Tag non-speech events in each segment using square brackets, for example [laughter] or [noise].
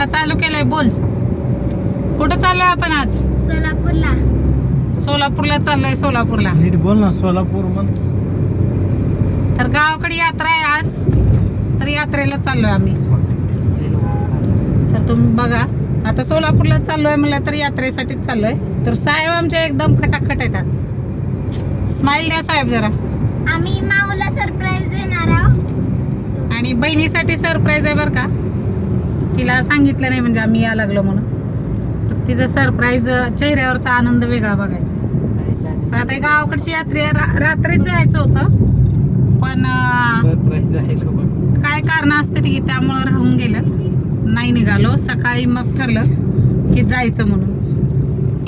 आता चालू केलंय बोल. कुठं चाललोय आपण आज? सोलापूरला. सोलापूरला चाललोय सोलापूरला. नीट बोल ना सोलापूर म्हण. तर गावाकडे यात्रा आहे आज. तर यात्रेला चाललोय आम्ही. तर तुम्ही बघा आता सोलापूरला चाललोय म्हणलं तर यात्रेसाठीच चाललोय. तर साहेब आमच्या एकदम खटाखट आहेत आज. स्माइल द्या साहेब जरा. आम्ही माऊला सरप्राईज देणार आहोत. आणि बहिणीसाठी सरप्राईज आहे बरं का. तिला सांगितलं नाही म्हणजे आम्ही या लागलो म्हणून. तिचं सरप्राईज चेहऱ्यावरचा आनंद वेगळा बघायचा. तर आता गावाकडची यात्रे रात्रीच जायचं होतं. पण काय कारण असते की त्यामुळं राहून गेलं. नाही निघालो. सकाळी मग ठरलं की जायचं म्हणून.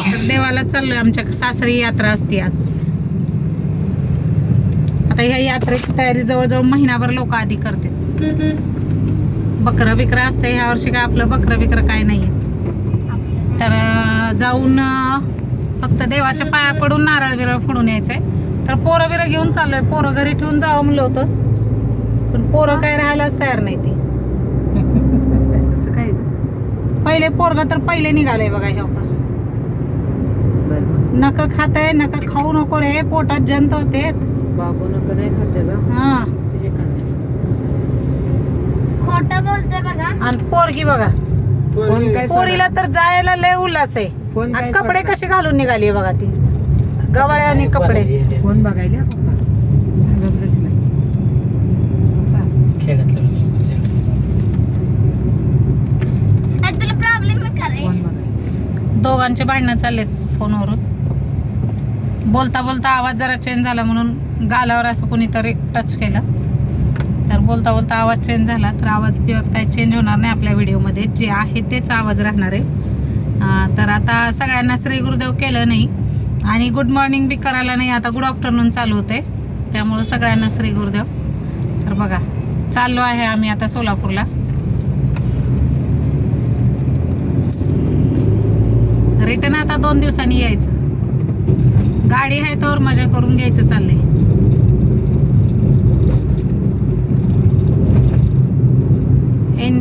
तर देवाला चाललोय. आमच्या सासरी यात्रा असते आज. आता ह्या यात्रेची तयारी जवळजवळ महिनाभर लोक आधी करते बकरं बिकरं असते ह्या वर्षी काय आपलं बकरं बिकरं काय नाहीये. तर जाऊन फक्त देवाच्या पाया पडून नारळ बिरळ फोडून यायचंय. तर पोरं बिरं घेऊन चाललोय. पोरं घरी ठेवून जावं म्हणलं होतं. पण पोरं काय राहायलाच तयार नाही ती. कसं काय पहिले पोरग तर पहिले निघालंय बघा हे बरं नक खाताय नका खाऊ नको रे. पोटात जंत होते बाबू नको नाही खाते का हा. खाते खोट बोलते बघा. आणि पोरगी बघा. फोन काय पोरीला तर जायला लय उल्हास आहे. फोन आणि काय कपडे? कसे घालून निघाली बघा ती? गवाळे आणि कपडे. फोन बघायला हा पप्पा. आणि तुला प्रॉब्लेम फोन बघायला. दोघांचे भांडणं चाललेत फोनवरून. बोलता बोलता आवाज जरा चेंज झाला म्हणून गालावर असं कोणीतरी टच केलं. तर बोलता बोलता आवाज चेंज झाला. तर आवाज पिवाज काय चेंज होणार नाही आपल्या व्हिडिओमध्ये जे आहे तेच आवाज राहणार आहे. तर आता सगळ्यांना श्री गुरुदेव केलं नाही. आणि गुड मॉर्निंग बी करायला नाही. आता गुड आफ्टरनून चालू होते. त्यामुळं सगळ्यांना श्री गुरुदेव. तर बघा चाललो आहे आम्ही आता सोलापूरला. रिटर्न आता दोन दिवसांनी यायचं. गाडी आहे तर मजा करून घ्यायचं चाललंय.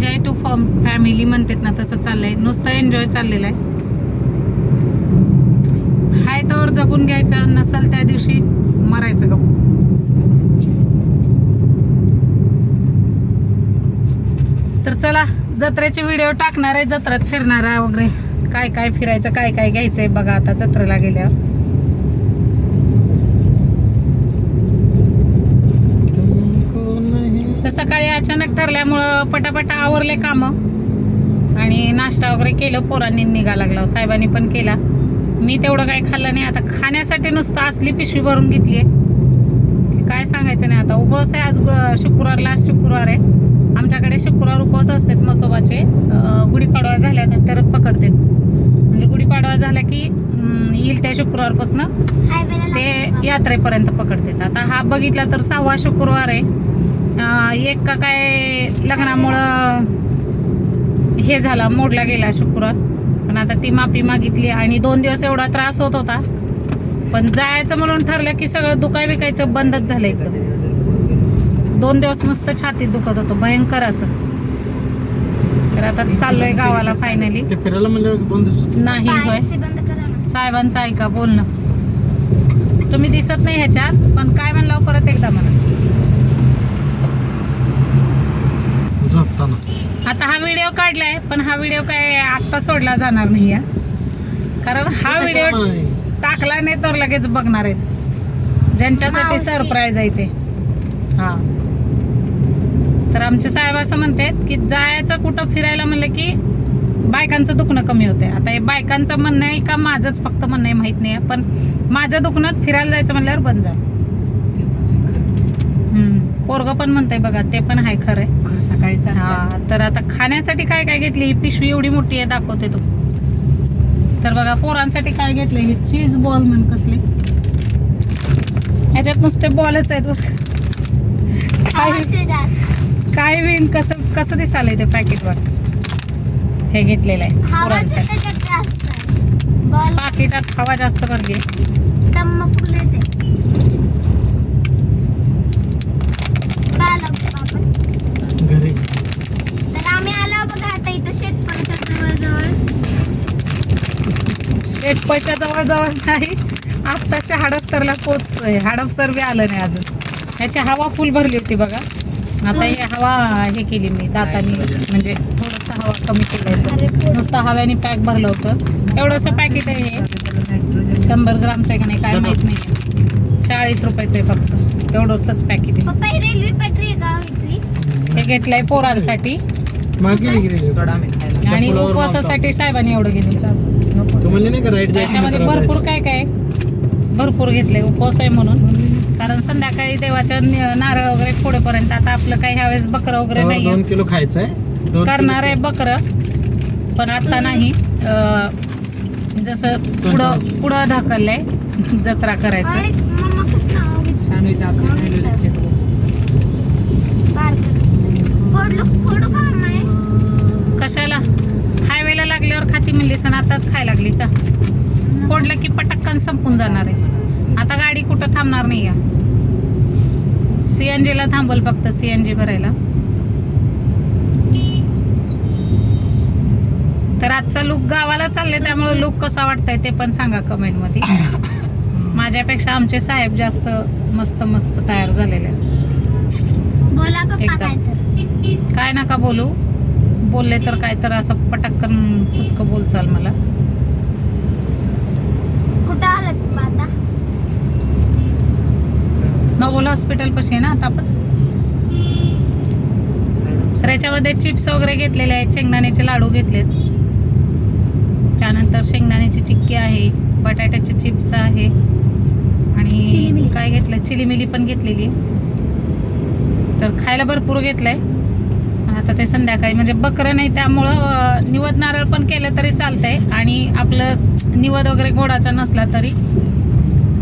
एन्जॉय टू फॉर्म फॅमिली म्हणतात ना तसं चाललंय. नुसतं एन्जॉय चाललेलं आहे. हाय तर जगून घ्यायचं नसल त्या दिवशी मरायचं गप तर चला जत्रेचे व्हिडिओ टाकणार आहे जत्रात फिरणार आहे वगैरे. काय काय फिरायचं काय काय घ्यायचंय बघा आता जत्रेला गेल्यावर तुमको नहीं तर सकाळी अचानक ठरल्यामुळं पटापटा आवरले कामं. आणि नाश्ता वगैरे केलं पोरांनी निघा लागला. साहेबांनी पण केला. मी तेवढं काय खाल्लं नाही. आता खाण्यासाठी नुसतं असली पिशवी भरून घेतली आहे. की काय सांगायचं नाही. आता उपवास आहे आज शुक्रवारला आज शुक्रवार आहे. आमच्याकडे शुक्रवार उपवास असतात मसोबाचे. गुढीपाडवा झाल्यानंतर पकडतात. म्हणजे गुढीपाडवा झाला की येईल त्या शुक्रवारपासून. ते यात्रेपर्यंत पकडतात. आता हा बघितला तर सहावा शुक्रवार आहे. एक का काय लग्नामुळं हे झाला मोडला गेला शुक्रवार. पण आता ती माफी मागितली आणि दोन दिवस एवढा त्रास होत होता. पण जायचं म्हणून ठरलं की सगळं दुखाय विकायचं बंदच झालं एकदम दोन दिवस नुसतं छातीत दुखत होतं भयंकर असं. तर आता चाललोय गावाला फायनली म्हणजे नाही होय. साहेबांचं ऐका बोलणं. तुम्ही दिसत नाही ह्याच्यात पण काय म्हणलं परत एकदा म्हणा आता हा व्हिडिओ काढलाय पण हा व्हिडिओ काय आत्ता सोडला जाणार नाही कारण हा व्हिडिओ टाकला नाही तर लगेच बघणार आहेत. ज्यांच्यासाठी. सरप्राईज आहे ते. हा. तर आमचे साहेब असं म्हणतात की जायचं कुठं फिरायला म्हणलं की बायकांचं दुखणं कमी होते आता हे बायकांचं म्हणणं आहे का माझंच फक्त म्हणणं आहे माहीत नाही पण माझं दुखणं फिरायला जायचं म्हणल्यावर बंद झालं. पोरग पण म्हणतंय बघा ते पण आहे खरंय. सकाळी हा तर आता खाण्यासाठी काय काय घेतली? ही पिशवी एवढी मोठी आहे दाखवते तो. तर बघा पोरांसाठी काय घेतले हे चीज बॉल म्हण कसले. ह्याच्यात नुसते बॉलच आहेत बघ. काय काय बिन कसं कसं दिसालंय ते पॅकेट बघ हे घेतलेलं आहे पोरांसाठी. पाकिटात हवा जास्त भरली घरी. तर आम्ही आता इथं जवळजवळ. नाही आत्ताच्या हडपसरला पोचतोय. हडपसर बी आलं नाही अजून. ह्याची हवा फुल भरली होती बघा. आता ही हवा हे केली मी दातानी म्हणजे थोडंसं हवा कमी केलायचं. नुसतं हव्याने पॅक भरलं होतं. एवढंसं पॅकेट आहे शंभर ग्रामचं आहे का नाही काय माहीत नाही. चाळीस रुपयाचं आहे फक्त. एवढंसंच पॅकेट आहे. पप्पा ही रेल्वे पटरी आहे गाव इथली. हे घेतलंय पोरांसाठी. आणि उपवासासाठी साहेबांनी एवढं घेतलं तू म्हणले नाही का राईट त्याच्यामध्ये भरपूर काय काय भरपूर घेतले उपवास आहे म्हणून. कारण संध्याकाळी देवाच्या न- नारळ वगैरे फोडेपर्यंत आता आपलं काही ह्यावेळेस बकरं वगैरे नाही किलो खायचं आहे दोन करणार आहे बकरं पण आता नाही. अं, जसं पुढं पुढं ढकललंय जत्रा करायचं. कशाला? हायवेला लागल्यावर खाती म्हणली सण आताच खायला लागली का? फोडलं की पटक्कन संपून जाणार आहे. आता गाडी कुठं थांबणार नाही या. सीएनजी ला थांबल फक्त सीएनजी भरायला. तर आजचा लुक गावाला चालले त्यामुळे लुक कसा वाटतंय ते पण सांगा कमेंटमध्ये. [laughs] माझ्यापेक्षा आमचे साहेब जास्त मस्त मस्त तयार झालेले. बोला एकदम. काय नका बोलू. बोलले तर काय तर असं पटक्कन कुचकं बोलचाल मला. कुठं आलं पप्पा आता? नवोला हॉस्पिटल पाशी आहे ना आता आपण? तर याच्यामध्ये चिप्स वगैरे घेतलेले आहेत शेंगदाण्याचे लाडू घेतलेत. त्यानंतर शेंगदाण्याची चिक्की आहे बटाट्याचे चिप्स आहे. आणि. काय घेतलं? चिली मिली पण घेतलेली. तर खायला भरपूर घेतलंय. आता ते संध्याकाळी म्हणजे बकरं नाही त्यामुळं निवद नारळ पण केलं तरी चालतंय. आणि आपलं निवद वगैरे गोडाचा नसला तरी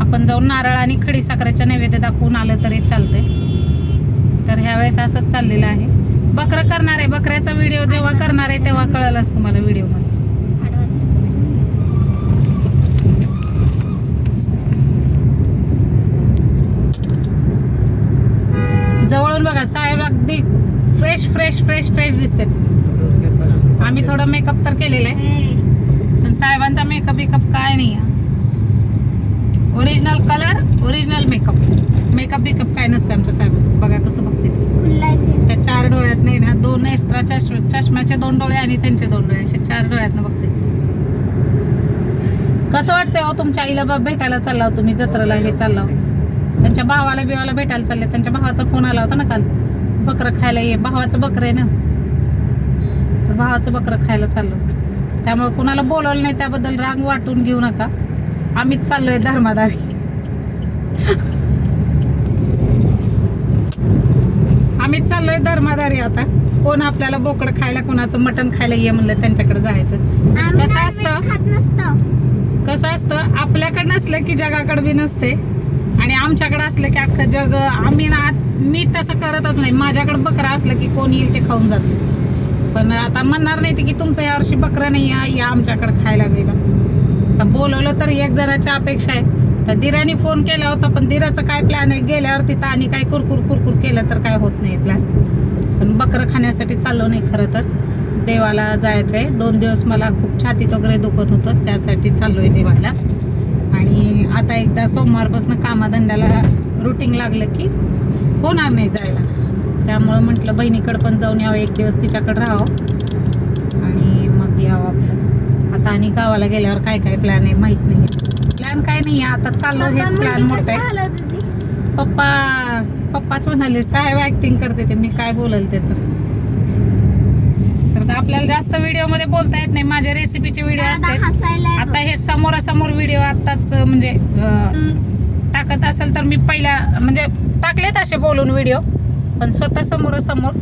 आपण जाऊन नारळ आणि खडी साखरेच्या नैवेद्य दाखवून आलं तरी चालतंय. तर ह्यावेळेस असंच चाललेलं आहे. बकरं करणार आहे. बकऱ्याचा व्हिडिओ जेव्हा करणार आहे तेव्हा कळलंच तुम्हाला व्हिडिओमध्ये आडवा जवळून बघा साहेब अगदी फ्रेश फ्रेश फ्रेश दिसतात. आम्ही थोडं मेकअप तर केलेलं आहे. पण साहेबांचा मेकअप बिकअप काय नाही original colour original makeup makeup बिकअप काय नसतं आमच्या साहेबांचं. बघा कसं बघते त्या चार डोळ्यात नाही ना दोन एक्स्ट्रा चष्म चष्म्याचे दोन डोळे आणि त्यांचे दोन डोळे. असे चार डोळ्यात बघते. कसं वाटतंय हो तुमच्या आईला बा भेटायला चालला हो तुम्ही? जत्रेला हे चालला हो. त्यांच्या भावाला बिवाला भेटायला चालले. त्यांच्या भावाचा फोन आला होता ना काल? बकरं खायला ये. भावाचं बकरं आहे ना? तर भावाचं बकरं खायला चाललो. त्यामुळे कुणाला बोलवलं नाही त्याबद्दल राग वाटून घेऊ नका. आम्हीच चाललोय धर्मादारी आम्हीच चाललोय धर्मादारी आता. कोण आपल्याला बोकड खायला कोणाचं मटण खायला ये म्हणलं त्यांच्याकडे जायचं. कसं असतं? कसं असतं? आपल्याकडे नसलं की जगाकडे बी नसते. आणि आमच्याकडे असलं की अख्खं जग आम्ही ना मी तसं करतच नाही. माझ्याकडे बकरा असलं की कोण येईल ते खाऊन जाते पण आता म्हणणार नाही ते की तुमचं यावर्षी बकरा नाही या या आमच्याकडे खायला वेगळा तर बोलवलं तर एक जणाच्या अपेक्षा आहे. तर दिराने फोन केला होता पण दिराचं काय प्लॅन आहे? गेल्यावर तिथं आणि काय कुरकुर कुरकुर केलं तर काय होत नाही प्लॅन पण बकरं खाण्यासाठी चाललो नाही खरं तर. देवाला जायचं आहे दोन दिवस मला खूप छातीत वगैरे दुखत होतं त्यासाठी चाललो आहे देवाला. आणि आता एकदा सोमवारपासून कामाधंद्याला रुटीन लागलं की होणार नाही जायला. त्यामुळं म्हटलं बहिणीकडं पण जाऊन यावं एक दिवस तिच्याकडं राहावं. आणि मग यावं आपलं आता आणि गावाला गेल्यावर काय काय प्लॅन आहे माहीत नाही प्लॅन काय नाही आहे आता चाललो हेच प्लॅन मोठं आहे? पप्पा पप्पाच म्हणाले साहेब ऍक्टिंग करते ते मी काय बोलल त्याचं? तर आपल्याला जास्त व्हिडिओमध्ये बोलता येत नाही. माझ्या रेसिपीचे व्हिडिओ असतात. समोरासमोर व्हिडिओ आताच म्हणजे टाकत असेल तर मी पहिला म्हणजे टाकलेत असे बोलून व्हिडिओ पण स्वतः समोरासमोर.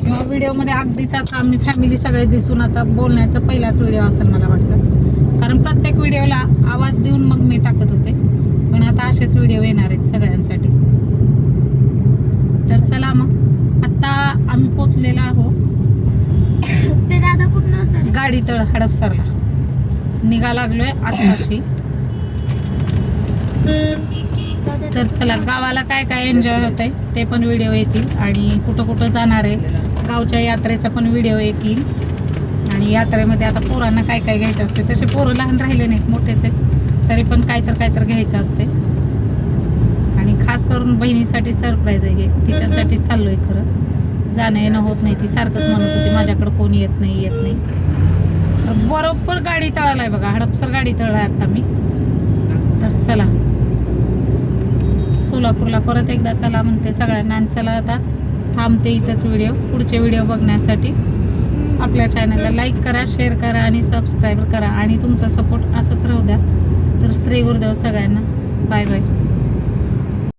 किंवा व्हिडिओमध्ये अगदीच असं आम्ही फॅमिली सगळे दिसून आता बोलण्याचा पहिलाच व्हिडिओ असेल मला वाटतं. कारण प्रत्येक व्हिडिओला आवाज देऊन मग मी टाकत होते. पण आता असेच व्हिडिओ येणार आहेत सगळ्यांसाठी. तर चला मग आता आम्ही पोचलेलो आहोत? [coughs] गाडी तळ हडपसरला. निघा लागलोय आताशी तर चला गावाला काय काय एन्जॉय होत आहे ते पण व्हिडिओ येतील आणि कुठं कुठं जाणार आहे गावच्या यात्रेचा पण व्हिडिओ येईल आणि यात्रेमध्ये आता पोरांना काय काय घ्यायचं असते तसे पोरं लहान राहिले नाहीत मोठेच आहेत. तरी पण काय तर काय तर घ्यायचं असते आणि खास करून बहिणीसाठी सरप्राईज आहे तिच्यासाठी चाललो चाललोय खरं. जाणं येणं होत नाही ती सारखंच म्हणत होती माझ्याकडं कोणी येत नाही येत नाही. बरोबर गाडी तळाला आहे बघा. हडपसर गाडी तळा आता मी. तर चला. सोलापूरला परत एकदा चला म्हणते सगळ्यांना आणि चला आता थांबते इथंच व्हिडिओ. पुढचे व्हिडिओ बघण्यासाठी आपल्या चॅनलला लाईक करा शेअर करा आणि सबस्क्राईब करा. आणि तुमचा सपोर्ट असंच राहू द्या. तर श्री गुरुदेव सगळ्यांना. Bye bye